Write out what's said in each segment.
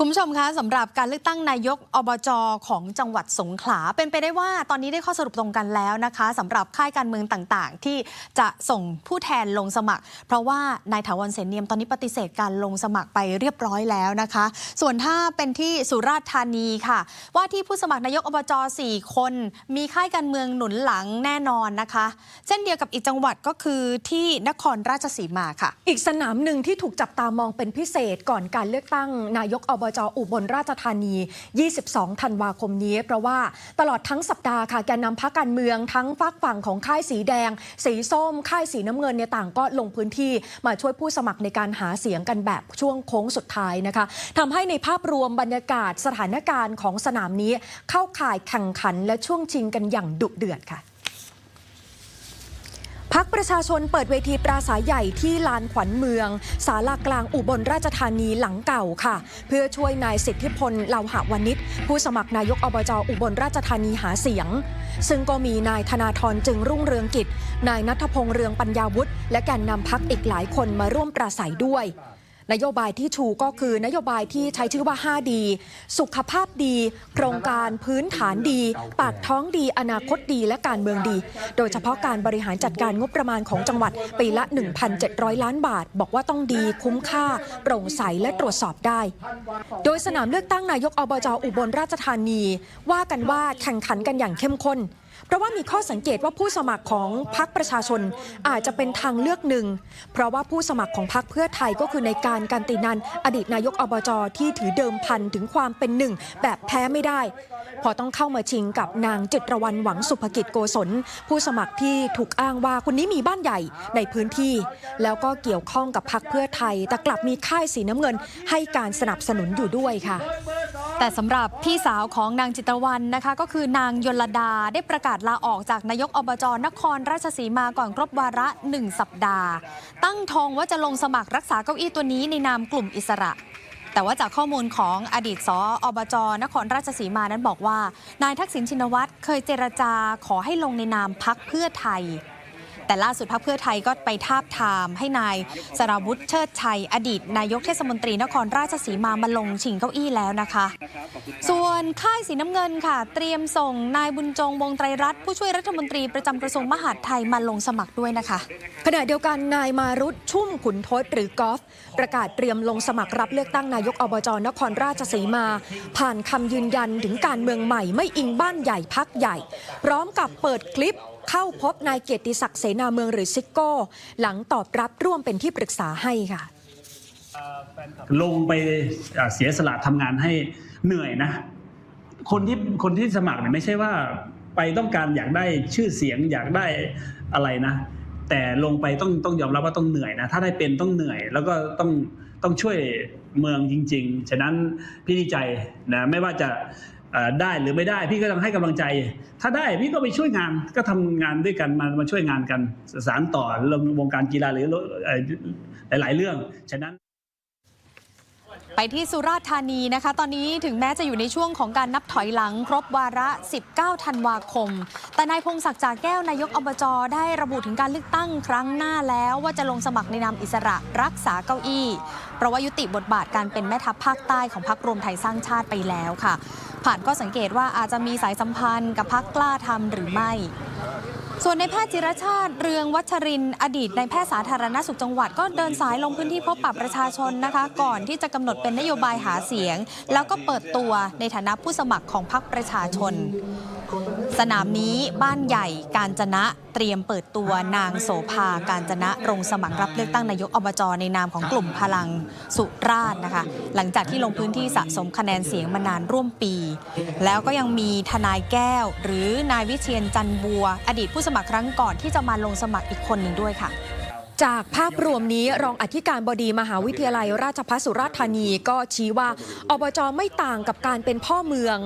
คุณผู้ชมคะสำหรับการเลือกตั้งนายกอบจของจังหวัดสงขลาเป็นไปได้ว่าตอนนี้ได้ข้อสรุปตรงกันแล้วนะคะสำหรับค่ายการเมืองต่างๆ ที่จะส่งผู้แทนลงสมัคร เพราะว่านายถาวรเสนเนียมตอนนี้ปฏิเสธการลงสมัครไปเรียบร้อยแล้วนะคะ ส่วนถ้าเป็นที่สุราษฎร์ธานีค่ะ ว่าที่ผู้สมัครนายกอบจ4 คน มีค่ายการเมืองหนุนหลังแน่นอนนะคะ เช่นเดียวกับอีกจังหวัดก็คือที่นครราชสีมาค่ะ อีกสนามหนึ่งที่ถูกจับตามองเป็นพิเศษก่อนการเลือกตั้งนายกอบจอุบลราชธานี 22 ธันวาคมนี้ เพราะว่าตลอดทั้งสัปดาห์ค่ะแกนนำพักการเมืองทั้งฝักฝั่งของค่ายสีแดง สีส้ม ค่ายสีน้ำเงินเนี่ยต่างก็ลงพื้นที่มาช่วยผู้สมัครในการหาเสียงกันแบบช่วงโค้งสุดท้ายนะคะทำให้ในภาพรวมบรรยากาศสถานการณ์ของสนามนี้ เข้าข่ายแข่งขันและช่วงชิงกันอย่างดุเดือดค่ะ ประชาชนเปิดเวทีปราศัยใหญ่ที่ลานขวัญเมือง ศาลากลางอุบลราชธานีหลังเก่าค่ะ เพื่อช่วยนายสิทธิพลเลาหะวานิชผู้สมัครนายกอบจอุบลราชธานีหาเสียง ซึ่งก็มีนายธนาธรจึงรุ่งเรืองกิจ นายนัทพงษ์เรืองปัญญาวุฒิและแกนนำพักอีกหลายคนมาร่วมปราศัยด้วย นโยบายที่ชูก็คือนโยบายที่ใช้ชื่อว่า5ดีสุขภาพดี โครงการพื้นฐานดี ปากท้องดี อนาคตดี และการเมืองดี โดยเฉพาะการบริหารจัดการงบประมาณของจังหวัดปีละ 1,700 ล้านบาท บอกว่าต้องดีคุ้มค่า โปร่งใสและตรวจสอบได้ โดยสนามเลือกตั้งนายกอบจอุบลราชธานี ว่ากันว่าแข่งขันกันอย่างเข้มข้น เพราะว่ามีข้อสังเกตว่าผู้สมัครของพรรคประชาชนอาจจะเป็นทางเลือกหนึ่ง เพราะว่าผู้สมัครของพรรคเพื่อไทยก็คือในการกันตินันอดีตนายกอบจที่ถือเดิมพันถึงความเป็นหนึ่ง แบบแพ้ไม่ได้ พอต้องเข้ามาชิงกับนางจิตรวรรณหวังสุภกิจโกศล ผู้สมัครที่ถูกอ้างว่าคนนี้มีบ้านใหญ่ในพื้นที่ แล้วก็เกี่ยวข้องกับพรรคเพื่อไทย แต่กลับมีค่ายสีน้ำเงินให้การสนับสนุนอยู่ด้วยค่ะ แต่สำหรับพี่สาวของนางจิตรวรรณนะคะ ก็คือนางยลดาได้ประกาศลาออกจากนายกอบจนครราชสีมาก่อนครบวาระหนึ่งสัปดาห์ ตั้งทงว่าจะลงสมัครรักษาเก้าอี้ตัวนี้ในนามกลุ่มอิสระ แต่ว่าจากข้อมูลของอดีตสออบจนครราชสีมานั้นบอกว่า นายทักษิณชินวัตรเคยเจรจาขอให้ลงในนามพักเพื่อไทย แต่ล่าสุดพรรคเพื่อไทยก็ไปทาบทามให้นายสราวุธเชิดชัย อดีต นายกเทศมนตรีนครราชสีมามาลงชิงเก้าอี้แล้วนะคะ ส่วนค่ายสีน้ำเงินค่ะ เตรียมส่งนายบุญจงวงไตรรัตน์ผู้ช่วยรัฐมนตรีประจำกระทรวงมหาดไทยมาลงสมัครด้วยนะคะขณะเดียวกันนายมารุตชุ่มขุนทศหรือกอล์ฟประกาศเตรียมลงสมัครรับเลือกตั้งนายกอบจนครราชสีมา ผ่านคำยืนยันถึงการเมืองใหม่ไม่อิงบ้านใหญ่พักใหญ่ พร้อมกับเปิดคลิป เข้าพบนายเกียรติศักดิ์เสนาเมืองหรือซิโก้ หลังตอบรับร่วมเป็นที่ปรึกษาให้ค่ะ ลงไปเสียสละทำงานให้เหนื่อยนะ คนที่คนที่สมัครเนี่ยไม่ใช่ว่าไปต้องการอยากได้ชื่อเสียงอยากได้อะไรนะ แต่ลงไปต้องต้องยอมรับว่าต้องเหนื่อยนะ ถ้าได้เป็นต้องเหนื่อยแล้วก็ต้องต้องช่วยเมืองจริง ๆ ฉะนั้นพี่ดีใจนะไม่ว่าจะ ได้หรือไม่ได้พี่ก็ต้องให้กำลังใจ ถ้าได้พี่ก็ไปช่วยงานก็ทำงานด้วยกันมามาช่วยงานกันสารต่อเรื่องวงการกีฬาหรือหลาย ๆ เรื่องฉะนั้นไปที่สุราษฎร์ธานีนะคะ ตอนนี้ถึงแม้จะอยู่ในช่วงของการนับถอยหลัง ครบวาระ 19 ธันวาคม แต่นายพงศักดิ์จากแก้วนายกอบจได้ระบุถึงการเลือกตั้งครั้งหน้าแล้วว่าจะลงสมัครในนามอิสระรักษาเก้าอี้ เพราะว่ายุติบทบาทการเป็นแม่ทัพภาคใต้ของพรรครวมไทยสร้างชาติไปแล้วค่ะ ผ่านก็สังเกตว่าอาจจะมีสายสัมพันธ์กับพรรคกล้าทำหรือไม่ ส่วนในแพทย์จิรชาติเรืองวัชริน อดีตในแพทย์สาธารณสุขจังหวัดก็เดินสายลงพื้นที่พบปะประชาชนนะคะ ก่อนที่จะกำหนดเป็นนโยบายหาเสียง แล้วก็เปิดตัวในฐานะผู้สมัครของพรรคประชาชน สนามนี้บ้านใหญ่การจนะเตรียมเปิดตัวนางโสภาการจนะลงสมัครรับเลือกตั้งนายกอบจในนามของกลุ่มพลังสุราษฎร์นะคะ หลังจากที่ลงพื้นที่สะสมคะแนนเสียงมานานร่วมปี แล้วก็ยังมีทนายแก้ว หรือนายวิเชียนจันบัว อดีตผู้สมัครครั้งก่อนที่จะมาลงสมัครอีกคนหนึ่งด้วยค่ะจากภาพรวมนี้รองอธิการบดีมหาวิทยาลัย ราชภัฏสุราษฎร์ธานีก็ชี้ว่าอบจไม่ต่างกับการเป็นพ่อเมือง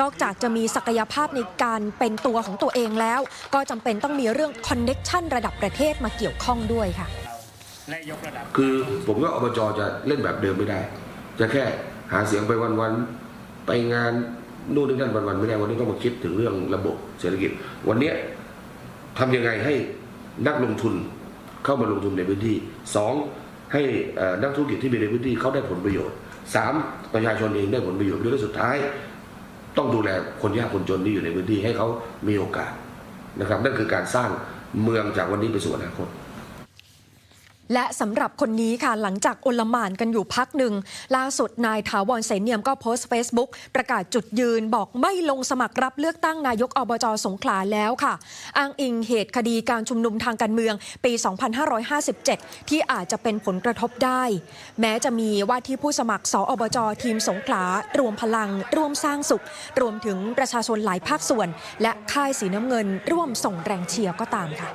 นอกจากจะมีศักยภาพในการเป็นตัวของตัวเองแล้ว ก็จำเป็นต้องมีเรื่องคอนเน็กชันระดับประเทศมาเกี่ยวข้องด้วยค่ะคือผมว่าอบจจะเล่นแบบเดิมไม่ได้ จะแค่หาเสียงไปวันๆไปงานนู่นนี่นั่นวันๆไม่ได้วันนี้ต้องมาคิดถึงเรื่องระบบเศรษฐกิจ วันเนี้ย ทำยังไงให้นักลงทุนเข้ามาลงทุนในพื้นที่สองให้นักธุรกิจที่มีในพื้นที่เขาได้ผลประโยชน์สามประชาชนเองได้ผลประโยชน์ด้วยและสุดท้าย ต้องดูแลคนยากคนจนที่อยู่ในพื้นที่ให้เขามีโอกาสนะครับนั่นคือการสร้างเมืองจากวันนี้ไปสู่อนาคต และสำหรับคนนี้ค่ะหลังจากโอลหมานกันอยู่พักหนึ่ง ล่าสุดนายถาวรเสนเนียมก็โพสต์ Facebook ประกาศจุดยืนบอกไม่ลงสมัครรับเลือกตั้งนายกอบจสงขลาแล้วค่ะ อ้างอิงเหตุคดีการชุมนุมทางการเมืองปี 2557 ที่อาจจะเป็นผลกระทบได้ แม้จะมีว่าที่ผู้สมัครสอบจทีมสงขลารวมพลัง ร่วมสร้างสุข รวมถึงประชาชนหลายภาคส่วน และค่ายสีน้ำเงินร่วมส่งแรงเชียร์ก็ตามค่ะ